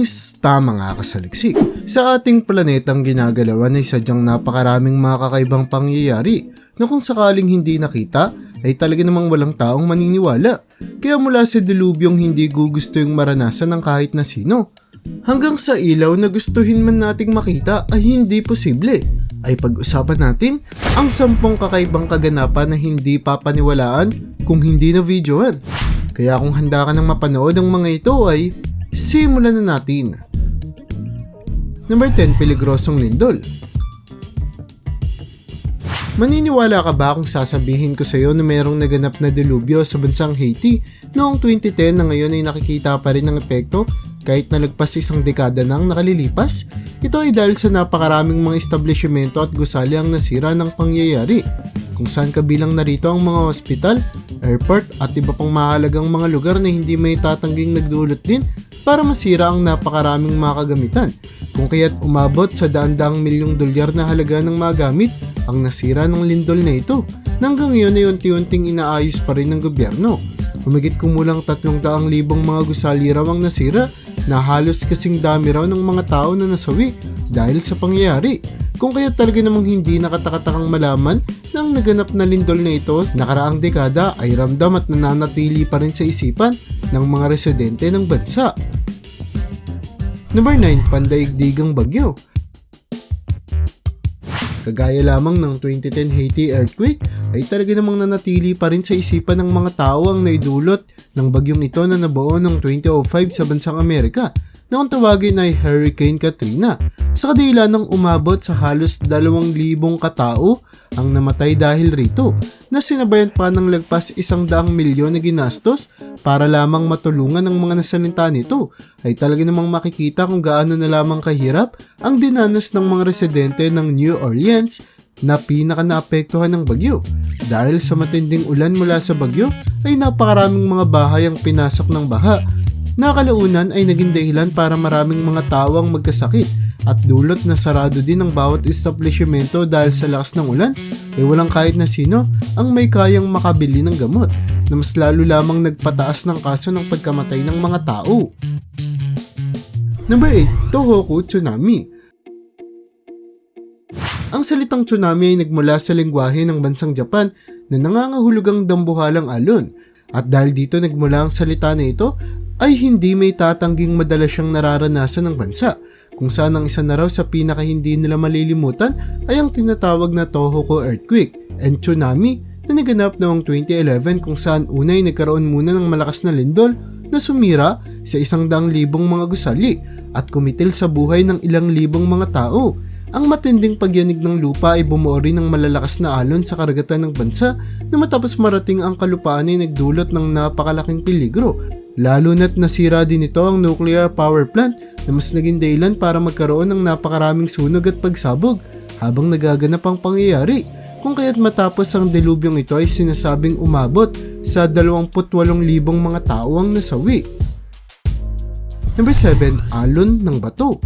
Kamusta mga kasaliksik? Sa ating planetang ginagalawan ay sadyang napakaraming mga kakaibang pangyayari na kung sakaling hindi nakita ay talaga namang walang taong maniniwala. Kaya mula sa dilubyong hindi gugusto yung maranasan ng kahit na sino. Hanggang sa ilaw na gustuhin man nating makita ay hindi posible. Ay pag-usapan natin ang sampung kakaibang kaganapan na hindi papaniwalaan kung hindi na videoan. Kaya kung handa ka ng mapanood ang mga ito ay simulan na natin. Number 10, Peligrosong Lindol. Maniniwala ka ba kung sasabihin ko sa iyo na mayroong naganap na delubyo sa bansang Haiti noong 2010 na ngayon ay nakikita pa rin ang epekto kahit nalagpas isang dekada nang nakalilipas? Ito ay dahil sa napakaraming mga establishmento at gusali ang nasira ng pangyayari kung saan kabilang narito ang mga ospital, airport at iba pang mahalagang mga lugar na hindi may tatangging nagdulot din para masira ang napakaraming mga kagamitan. Kung kaya't umabot sa daan-daang milyong dolyar na halaga ng mga gamit ang nasira ng lindol na ito. Hanggang ngayon ay unti-unting inaayos pa rin ng gobyerno. Humigit kumulang 300,000 mga gusali raw ang nasira na halos kasing dami raw ng mga tao na nasawi dahil sa pangyayari. Kung kaya talaga namang hindi nakatakatakang malaman na ang naganap na lindol na ito nakaraang dekada ay ramdam at nananatili pa rin sa isipan ng mga residente ng bansa. Number 9, Pandaigdigang Bagyo. Kagaya lamang ng 2010 Haiti earthquake ay talaga namang nanatili pa rin sa isipan ng mga tao ang naidulot ng bagyong ito na nabuo noong 2005 sa bansang Amerika na kung tawagin ay Hurricane Katrina sa kadila ng umabot sa halos 2,000 katao ang namatay dahil rito na sinabayan pa ng lagpas isang daang milyon na ginastos para lamang matulungan ng mga nasalita nito ay talaga namang makikita kung gaano na lamang kahirap ang dinanas ng mga residente ng New Orleans na pinaka naapektuhan ng bagyo. Dahil sa matinding ulan mula sa bagyo ay napakaraming mga bahay ang pinasok ng baha na kalaunan ay naging dahilan para maraming mga tao ang magkasakit at dulot na sarado din ang bawat establishmento dahil sa lakas ng ulan ay walang kahit na sino ang may kayang makabili ng gamot na mas lalo lamang nagpataas ng kaso ng pagkamatay ng mga tao. Number 8, Tohoku Tsunami ang salitang tsunami ay nagmula sa lingwahe ng bansang Japan na nangangahulugang dambuhalang alon at dahil dito nagmula ang salita na ito ay hindi may tatangging madalas siyang nararanasan ng bansa kung saan ang isa na raw sa pinaka hindi nila malilimutan ay ang tinatawag na Tohoku earthquake and tsunami na naganap noong 2011 kung saan unay nagkaroon muna ng malakas na lindol na sumira sa isang daang libong mga gusali at kumitil sa buhay ng ilang libong mga tao. Ang matinding pagyanig ng lupa ay bumuo rin ng malalakas na alon sa karagatan ng bansa na matapos marating ang kalupaan ay nagdulot ng napakalaking peligro. Lalo na't nasira din ito ang nuclear power plant na mas naging dahilan para magkaroon ng napakaraming sunog at pagsabog habang nagaganap ang pangyayari. Kung kaya't matapos ang delubyong ito ay sinasabing umabot sa 28,000 mga tao ang nasawi. Number 7, alon ng bato.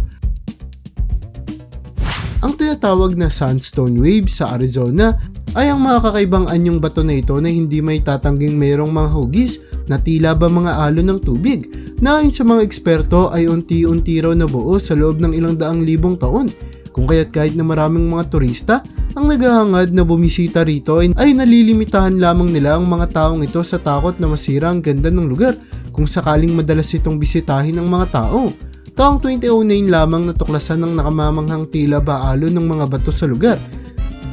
Ang tinatawag na sandstone wave sa Arizona ay ang mga kakaibang anyong bato na ito na hindi may tatangging mayroong mga hugis na tila ba mga alon ng tubig na ayon sa mga eksperto ay unti-unti raw nabuo sa loob ng ilang daang libong taon. Kung kaya't kahit na maraming mga turista ang naghahangad na bumisita rito ay nalilimitahan lamang nila ang mga taong ito sa takot na masira ang ganda ng lugar kung sakaling madalas itong bisitahin ng mga tao. Taong 2009 lamang natuklasan ng nakamamanghang tila ba alon ng mga bato sa lugar.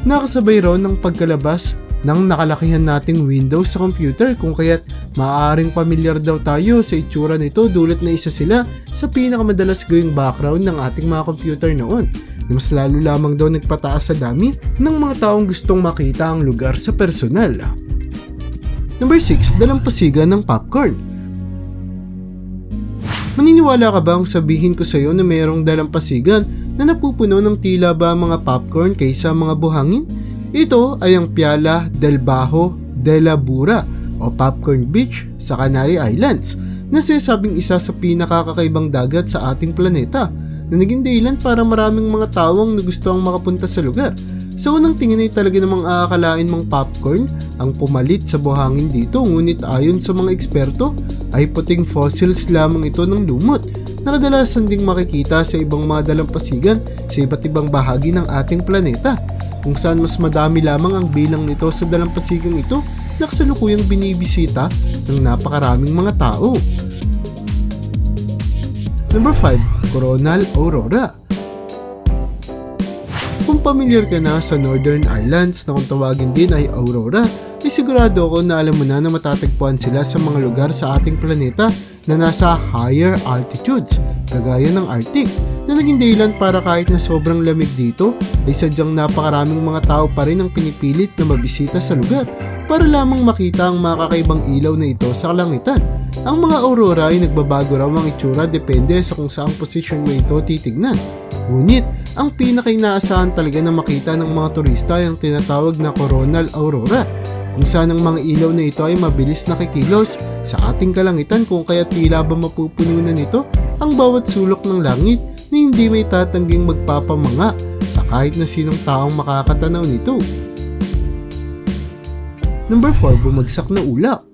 Nakasabay raw ng pagkalabas ng nakalakihan nating Windows sa computer kung kaya't maaaring pamilyar daw tayo sa itsura nito dulot na isa sila sa pinakamadalas gawing background ng ating mga computer noon na mas lalo lamang daw nagpataas sa dami ng mga taong gustong makita ang lugar sa personal. Number 6, dalampasigan ng popcorn. Maniniwala ka ba kung sabihin ko sa iyo na mayroong dalampasigan na napupuno ng tila ba mga popcorn kaysa mga buhangin? Ito ay ang Piala del Bajo de la Bura o Popcorn Beach sa Canary Islands na sinasabing isa sa pinakakakaibang dagat sa ating planeta na naging dahilan para maraming mga tawang na gusto ang makapunta sa lugar. Sa unang tingin ay talaga namang aakalain mong popcorn ang pumalit sa buhangin dito ngunit ayon sa mga eksperto ay puting fossils lamang ito ng lumot na kadalasan ding makikita sa ibang mga dalampasigan sa iba't ibang bahagi ng ating planeta kung saan mas madami lamang ang bilang nito sa dalampasigang ito na kasalukuyang binibisita ng napakaraming mga tao. Number 5, Coronal Aurora. Kung pamilyar ka na sa Northern Islands na kung tawagin din ay Aurora, ay sigurado ako na alam mo na na matatagpuan sila sa mga lugar sa ating planeta na nasa higher altitudes, kagaya ng Arctic, na naging dahilan para kahit na sobrang lamig dito, ay sadyang napakaraming mga tao pa rin ang pinipilit na mabisita sa lugar para lamang makita ang mga kakaibang ilaw na ito sa kalangitan. Ang mga aurora ay nagbabago raw ang itsura depende sa kung saang posisyon mo ito titignan. Ngunit, ang pinakainaasahan talaga na makita ng mga turista ay ang tinatawag na coronal aurora kung saan ang mga ilaw na ito ay mabilis nakikilos sa ating kalangitan kung kaya tila ba mapupuno na nito ang bawat sulok ng langit na hindi may tatangging magpapamanga sa kahit na sinong taong makakatanaw nito. Number 4, bumagsak na ulap.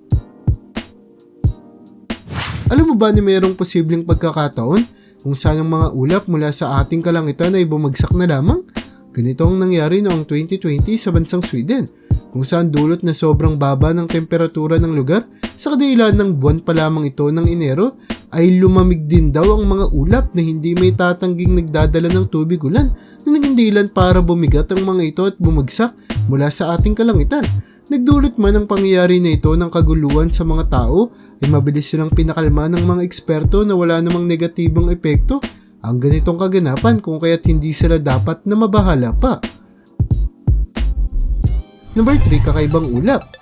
Alam mo ba na mayroong posibleng pagkakataon kung saan ang mga ulap mula sa ating kalangitan ay bumagsak na lamang? Ganito ang nangyari noong 2020 sa bansang Sweden kung saan dulot na sobrang baba ng temperatura ng lugar sa kadahilan ng buwan pa lamang ito ng Enero ay lumamig din daw ang mga ulap na hindi may tatangging nagdadala ng tubig ulan na naging dahilan para bumigat ang mga ito at bumagsak mula sa ating kalangitan. Nagdulot man ang pangyayari na ito ng kaguluhan sa mga tao ay mabilis silang pinakalma ng mga eksperto na wala namang negatibong epekto ang ganitong kaganapan kung kaya't hindi sila dapat na mabahala pa. Number 3, kakaibang ulap.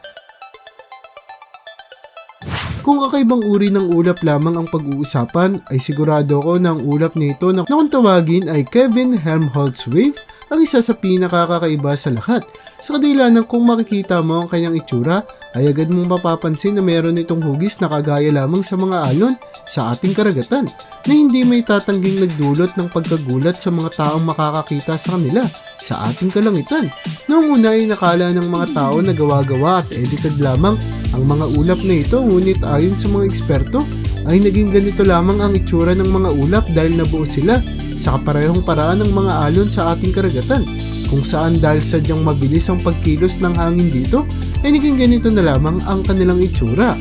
Kung kakaibang uri ng ulap lamang ang pag-uusapan, ay sigurado ko na ang ulap nito na kung tawagin ay Kevin Helmholtz Wave ang isa sa pinakakakaiba sa lahat. Sa kadilan ng kung makikita mo ang kanyang itsura, ay agad mong mapapansin na meron itong hugis na kagaya lamang sa mga alon sa ating karagatan na hindi may tatangging nagdulot ng pagkagulat sa mga taong makakakita sa kanila sa ating kalangitan. Noong una ay nakala ng mga tao na gawa-gawa at edited lamang ang mga ulap na ito ngunit ayon sa mga eksperto ay naging ganito lamang ang itsura ng mga ulap dahil nabuo sila sa kaparehong paraan ng mga alon sa ating karagatan kung saan dahil sadyang mabilis ang pagkilos ng hangin dito ay naging ganito na lamang ang kanilang itsura.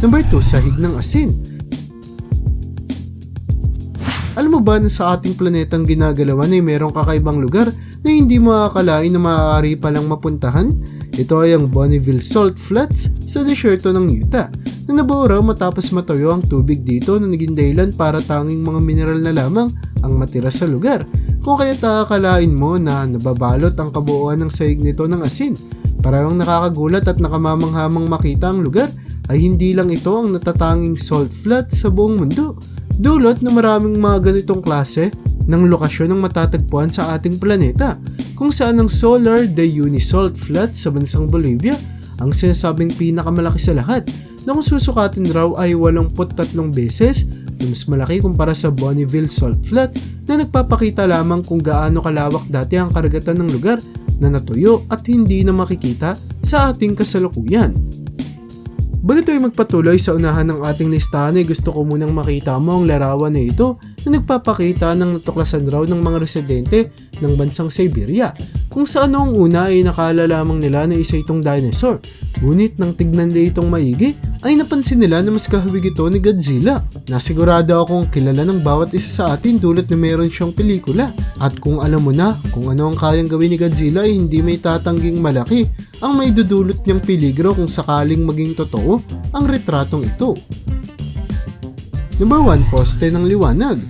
Number 2, sahig ng asin. Alam mo ba na sa ating planetang ginagalawan ay merong kakaibang lugar na hindi makakalain na maaari palang mapuntahan? Ito ay ang Bonneville Salt Flats sa desierto ng Utah na nabuo raw matapos matuyo ang tubig dito na naging dahilan para tanging mga mineral na lamang ang matira sa lugar. Kung kaya takakalain mo na nababalot ang kabuuan ng sahig nito ng asin. Parang nakakagulat at nakamamanghamang makita ang lugar ay hindi lang ito ang natatanging salt flat sa buong mundo. Dulot na maraming mga ganitong klase ng lokasyon ang matatagpuan sa ating planeta kung saan ang Solar de Unisalt Flat sa bansang Bolivia ang sinasabing pinakamalaki sa lahat na kung susukatin raw ay 83 beses na mas malaki kumpara sa Bonneville Salt Flat na nagpapakita lamang kung gaano kalawak dati ang karagatan ng lugar na natuyo at hindi na makikita sa ating kasalukuyan. Bago tayo magpatuloy sa unahan ng ating listahan ay gusto ko munang makita mo ang larawan na ito na nagpapakita ng natuklasan raw ng mga residente ng bansang Siberia kung saan noong una ay nakala lamang nila na isa itong dinosaur. Ngunit nang tignan nila itong maigi ay napansin nila na mas kahawig ito ni Godzilla. Nasigurado akong kilala ng bawat isa sa atin tulad na meron siyang pelikula. At kung alam mo na kung ano ang kayang gawin ni Godzilla ay hindi may tatangging malaki ang may dudulot niyang peligro kung sakaling maging totoo ang retratong ito. Number 1, poste ng liwanag.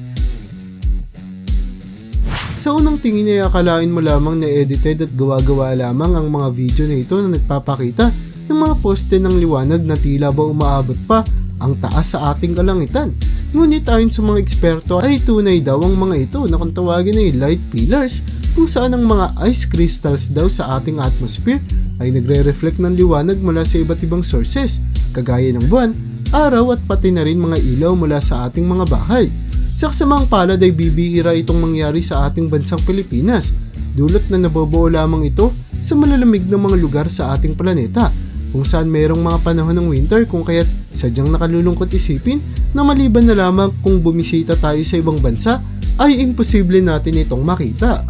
Sa unang tingin ay akalain mo lamang na edited at gawa-gawa lamang ang mga video na ito na nagpapakita ng mga poste ng liwanag na tila ba umaabot pa ang taas sa ating kalangitan. Ngunit ayon sa mga eksperto ay tunay daw ang mga ito na kung tawagin ay light pillars kung saan ang mga ice crystals daw sa ating atmosphere ay nagre-reflect ng liwanag mula sa iba't ibang sources kagaya ng buwan, araw at pati na rin mga ilaw mula sa ating mga bahay. Sa kasamang palad ay bibihira itong mangyari sa ating bansang Pilipinas, dulot na nabobuo lamang ito sa malalamig na mga lugar sa ating planeta. Kung saan mayroong mga panahon ng winter kung kaya't sadyang nakalulungkot isipin na maliban na lamang kung bumisita tayo sa ibang bansa ay imposible natin itong makita.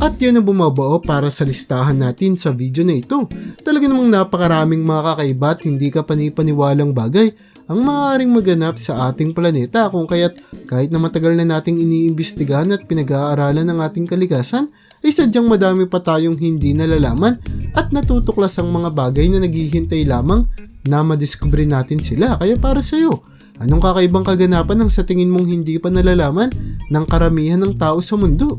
At yun ang bumabao para sa listahan natin sa video na ito. Talaga namang napakaraming mga kakaiba at hindi ka panipaniwalang bagay ang maaaring maganap sa ating planeta kung kaya't kahit na matagal na nating iniimbestigahan at pinag-aaralan ng ating kalikasan, ay sadyang madami pa tayong hindi nalalaman at natutuklas ang mga bagay na naghihintay lamang na madiskubre natin sila. Kaya para sa'yo, anong kakaibang kaganapan ang sa tingin mong hindi pa nalalaman ng karamihan ng tao sa mundo?